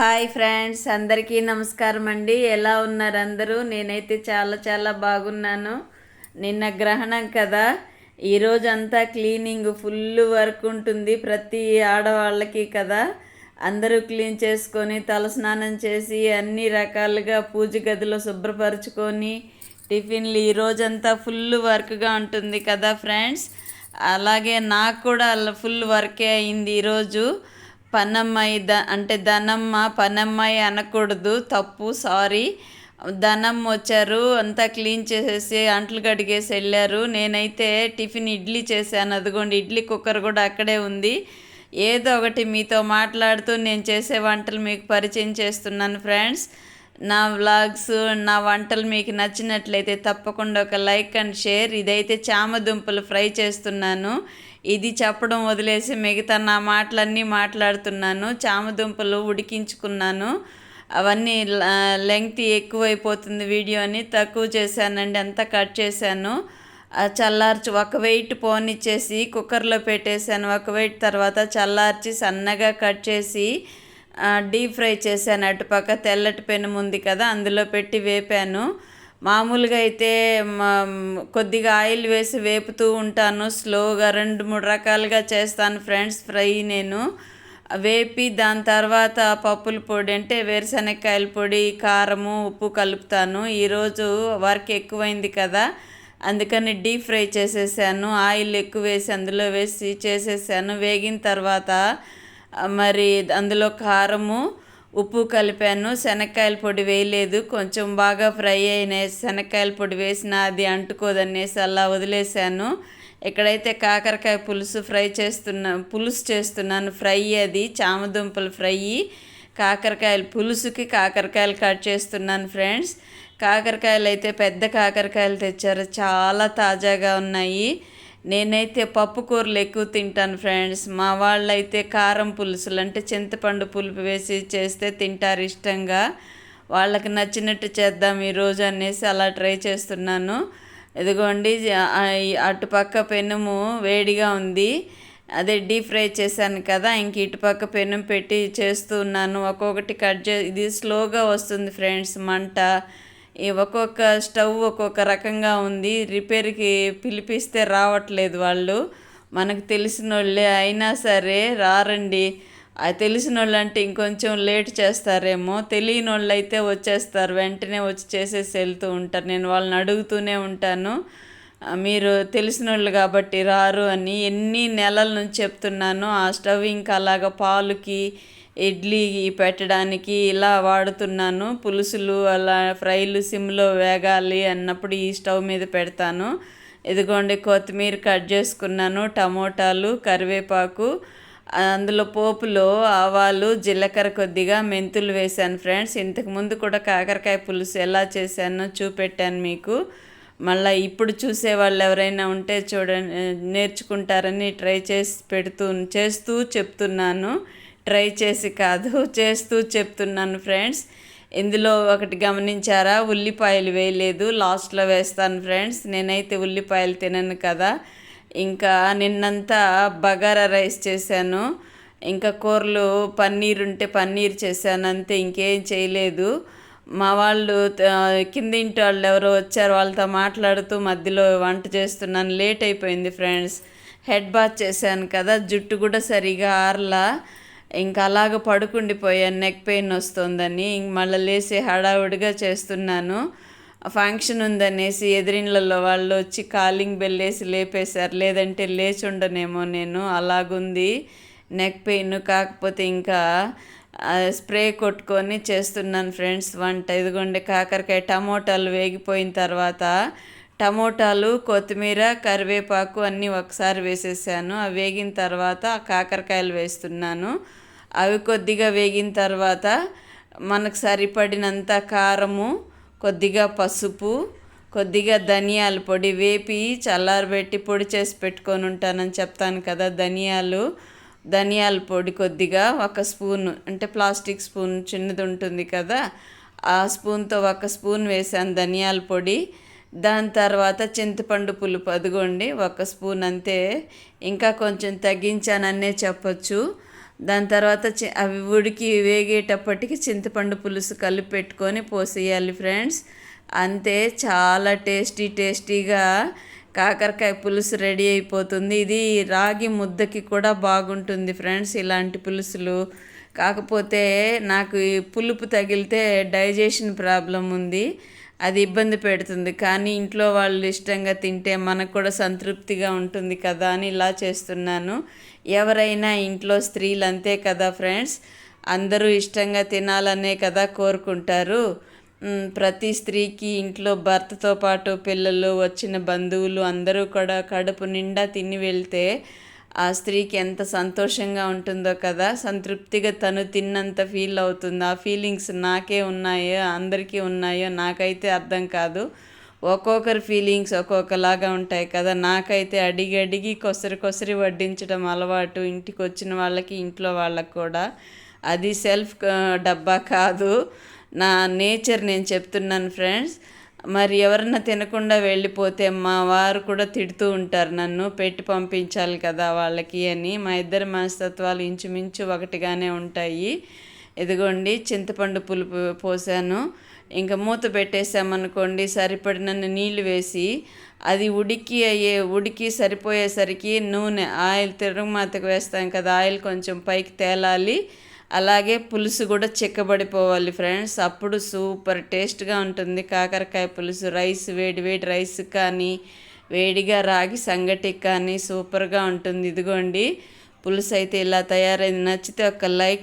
Hi friends అందరికీ నమస్కారం అండి. ఎలా ఉన్నారు అందరూ? నేనైతే చాలా చాలా బాగున్నాను. నిన్న గ్రహణం కదా. ఈరోజు అంతా క్లీనింగ్ ఫుల్ వర్క్ ఉంటుంది ప్రతి ఆడవాళ్ళకి కదా. అందరూ క్లీన్ చేసుకొని తలస్నానం చేసి అన్ని రకాలుగా పూజ గదిలో శుభ్రపరచుకొని టిఫిన్లు ఈరోజంతా ఫుల్ వర్క్గా ఉంటుంది కదా ఫ్రెండ్స్. అలాగే నాకు కూడా అలా ఫుల్ వర్కే అయింది ఈరోజు పనమ్మాయి ద అంటే ధనమ్మ పనమ్మాయి అనకూడదు తప్పు సారీ. ధనం వచ్చారు అంతా క్లీన్ చేసేసి అంట్లు కడిగేసి వెళ్ళారు. నేనైతే టిఫిన్ ఇడ్లీ చేశాను. అదిగోండి ఇడ్లీ కుక్కర్ కూడా అక్కడే ఉంది. ఏదో ఒకటి మీతో మాట్లాడుతూ నేను చేసే వంటలు మీకు పరిచయం చేస్తున్నాను ఫ్రెండ్స్. నా వ్లాగ్స్ నా వంటలు మీకు నచ్చినట్లయితే తప్పకుండా ఒక లైక్ అండ్ షేర్. ఇదైతే చామదుంపలు ఫ్రై చేస్తున్నాను. ఇది చెప్పడం వదిలేసి మిగతా నా మాటలన్నీ మాట్లాడుతున్నాను చామదుంపలు ఉడికించుకున్నాను. అవన్నీ లెంగ్త్ ఎక్కువైపోతుంది వీడియో అని తక్కువ చేశానండి అంతా కట్ చేశాను. ఆ చల్లార్చి ఒక వెయిట్ పోనిచ్చేసి కుక్కర్లో పెట్టేశాను. ఒక వెయిట్ తర్వాత చల్లార్చి సన్నగా కట్ చేసి డీప్ ఫ్రై చేశాను. అటుపక్క తెల్లటి పెనం ఉంది కదా అందులో పెట్టి వేపాను. మామూలుగా అయితే కొద్దిగా ఆయిల్ వేసి వేపుతూ ఉంటాను. స్లోగా రెండు మూడు రకాలుగా చేస్తాను ఫ్రెండ్స్ ఫ్రై నేను. వేపి దాని తర్వాత పప్పుల పొడి అంటే వేరుశనక్కాయల పొడి కారము ఉప్పు కలుపుతాను. ఈరోజు వర్క్ ఎక్కువైంది కదా అందుకని డీప్ ఫ్రై చేసేసాను. ఆయిల్ ఎక్కువ వేసి అందులో వేసి చేసేసాను. వేగిన తర్వాత మరి అందులో కారము ఉప్పు కలిపాను శనక్కాయల పొడి వేయలేదు కొంచెం బాగా ఫ్రై అయిన శనక్కాయల పొడి వేసిన అది అంటుకోదనేసి అలా వదిలేసాను ఇక్కడైతే కాకరకాయ పులుసు ఫ్రై చేస్తున్నా పులుసు చేస్తున్నాను. ఫ్రై అది చామదుంపలు ఫ్రై. కాకరకాయలు పులుసుకి కాకరకాయలు కట్ చేస్తున్నాను ఫ్రెండ్స్. కాకరకాయలు అయితే పెద్ద కాకరకాయలు తెచ్చారు. చాలా తాజాగా ఉన్నాయి. నేనైతే పప్పు కూరలు ఎక్కువ తింటాను ఫ్రెండ్స్. మా వాళ్ళైతే కారం పులుసులు అంటే చింతపండు పులుపు వేసి చేస్తే తింటారు ఇష్టంగా. వాళ్ళకి నచ్చినట్టు చేద్దాం ఈరోజు అనేసి అలా ట్రై చేస్తున్నాను. ఇదిగోండి అటుపక్క పెనుము వేడిగా ఉంది. అదే డీప్ ఫ్రై చేశాను కదా ఇంక ఇటుపక్క పెనం పెట్టి చేస్తున్నాను ఒక్కొక్కటి కట్ చే ఇది స్లోగా వస్తుంది ఫ్రెండ్స్ మంట. ఒక్కొక్క స్టవ్ ఒక్కొక్క రకంగా ఉంది. రిపేర్కి పిలిపిస్తే రావట్లేదు వాళ్ళు. మనకు తెలిసిన వాళ్ళే అయినా సరే రారండి. తెలిసిన వాళ్ళు అంటే ఇంకొంచెం లేట్ చేస్తారేమో. తెలియని వాళ్ళు అయితే వచ్చేస్తారు. వెంటనే వచ్చి చేసేసి వెళ్తూ ఉంటారు. నేను వాళ్ళని అడుగుతూనే ఉంటాను. మీరు తెలిసిన వాళ్ళు కాబట్టి రారు అని ఎన్ని నెలల నుంచి చెప్తున్నాను. ఆ స్టవ్ ఇంకా అలాగ పాలుకి ఇడ్లీ పెట్టడానికి ఇలా వాడుతున్నాను. పులుసులు అలా ఫ్రైలు సిమ్లో వేగాలి అన్నప్పుడు ఈ స్టవ్ మీద పెడతాను. ఇదిగోండి కొత్తిమీర కట్ చేసుకున్నాను టమోటాలు కరివేపాకు అందులో పోపులో ఆవాలు జీలకర్ర కొద్దిగా మెంతులు వేశాను ఫ్రెండ్స్. ఇంతకుముందు కూడా కాకరకాయ పులుసు ఎలా చేశానో చూపెట్టాను మీకు. మళ్ళీ ఇప్పుడు చూసే వాళ్ళు ఎవరైనా ఉంటే చూడండి నేర్చుకుంటారని ట్రై చేసి పెడుతూ చేస్తూ చెప్తున్నాను. ట్రై చేసి కాదు చేస్తూ చెప్తున్నాను ఫ్రెండ్స్. ఇందులో ఒకటి గమనించారా? ఉల్లిపాయలు వేయలేదు లాస్ట్లో వేస్తాను ఫ్రెండ్స్. నేనైతే ఉల్లిపాయలు తినను కదా. ఇంకా నిన్నంతా బగారా రైస్ చేశాను. ఇంకా కూరలు పన్నీర్ ఉంటే పన్నీర్ చేశాను అంతే ఇంకేం చేయలేదు. మా వాళ్ళు కిందింటి వాళ్ళు ఎవరో వచ్చారు వాళ్ళతో మాట్లాడుతూ మధ్యలో వంట చేస్తున్నాను. లేట్ అయిపోయింది ఫ్రెండ్స్. హెడ్ బాత్ చేశాను కదా జుట్టు కూడా సరిగా ఆరలా. ఇంకా అలాగ పడుకుండిపోయాను నెక్ పెయిన్ వస్తుందని. మళ్ళీ లేచి హడావుడిగా చేస్తున్నాను. ఫంక్షన్ ఉందనేసి ఎదిరిండ్లలో వాళ్ళు వచ్చి కాలింగ్ బెల్ వేసి లేపేశారు. లేదంటే లేచి ఉండనేమో నేను. అలాగుంది. నెక్ పెయిన్ కాకపోతే ఇంకా స్ప్రే కొట్టుకొని చేస్తున్నాను ఫ్రెండ్స్. వంట ఇదిగోండి కాకరకాయ టమోటాలు వేగిపోయిన తర్వాత టమోటాలు కొత్తిమీర కరివేపాకు అన్నీ ఒకసారి వేసేసాను. అవి వేగిన తర్వాత కాకరకాయలు వేస్తున్నాను. అవి కొద్దిగా వేగిన తర్వాత మనకు సరిపడినంత కారము కొద్దిగా పసుపు కొద్దిగా ధనియాల పొడి వేపి చల్లారబెట్టి పొడి చేసి పెట్టుకొని ఉంటానని చెప్తాను కదా. ధనియాలు ధనియాల పొడి కొద్దిగా ఒక స్పూన్ అంటే ప్లాస్టిక్ స్పూన్ చిన్నది ఉంటుంది కదా ఆ స్పూన్తో ఒక స్పూన్ వేసాను ధనియాల పొడి. దాని తర్వాత చింతపండు పులుపు అదిగోండి ఒక స్పూన్ అంతే. ఇంకా కొంచెం తగ్గించాననే చెప్పచ్చు. దాని తర్వాత అవి ఉడికి వేగేటప్పటికి చింతపండు పులుసు కలిపి పెట్టుకొని పోసేయాలి ఫ్రెండ్స్. అంతే చాలా టేస్టీ టేస్టీగా కాకరకాయ పులుసు రెడీ అయిపోతుంది. ఇది రాగి ముద్దకి కూడా బాగుంటుంది ఫ్రెండ్స్ ఇలాంటి పులుసులు. కాకపోతే నాకు ఈ పులుపు తగిలితే డైజెషన్ ప్రాబ్లం ఉంది. అది ఇబ్బంది పెడుతుంది. కానీ ఇంట్లో వాళ్ళు ఇష్టంగా తింటే మనకు కూడా సంతృప్తిగా ఉంటుంది కదా అని ఇలా చేస్తున్నాను. ఎవరైనా ఇంట్లో స్త్రీలు అంతే కదా ఫ్రెండ్స్? అందరూ ఇష్టంగా తినాలనే కదా కోరుకుంటారు. ప్రతి స్త్రీకి ఇంట్లో భర్తతో పాటు పిల్లలు వచ్చిన బంధువులు అందరూ కూడా కడుపు నిండా తిని వెళ్తే ఆ స్త్రీకి ఎంత సంతోషంగా ఉంటుందో కదా? సంతృప్తిగా తను తిన్నంత ఫీల్ అవుతుంది? ఆ ఫీలింగ్స్ నాకే ఉన్నాయో అందరికీ ఉన్నాయో నాకైతే అర్థం కాదు. ఒక్కొక్కరి ఫీలింగ్స్ ఒక్కొక్కలాగా ఉంటాయి కదా. నాకైతే అడిగి అడిగి కొసరి కొసరి వడ్డించడం అలవాటు ఇంటికి వచ్చిన వాళ్ళకి ఇంట్లో వాళ్ళకి కూడా. అది సెల్ఫ్ డబ్బా కాదు. నా నేచర్ నేను చెప్తున్నాను ఫ్రెండ్స్ మరి ఎవరన్నా తినకుండా వెళ్ళిపోతే మా వారు కూడా తిడుతూ ఉంటారు నన్ను. పెట్టి పంపించాలి కదా వాళ్ళకి అని. మా ఇద్దరి మనస్తత్వాలు ఇంచుమించు ఒకటిగానే ఉంటాయి. ఇదిగోండి చింతపండు పులుపు పోసాను. ఇంకా మూత పెట్టేసామనుకోండి సరిపడినన్ని నీళ్ళు వేసి అది ఉడికి అయ్యే ఉడికి సరిపోయేసరికి నూనె ఆయిల్ తిరుగుమాతకు వేస్తాం కదా ఆయిల్ కొంచెం పైకి తేలాలి. అలాగే పులుసు కూడా చిక్కబడిపోవాలి ఫ్రెండ్స్. అప్పుడు సూపర్ టేస్ట్గా ఉంటుంది కాకరకాయ పులుసు రైస్ వేడి వేడి రైస్ కానీ వేడిగా రాగి సంగటి కానీ సూపర్గా ఉంటుంది. ఇదిగోండి పులుసు అయితే ఇలా తయారైంది. నచ్చితే ఒక లైక్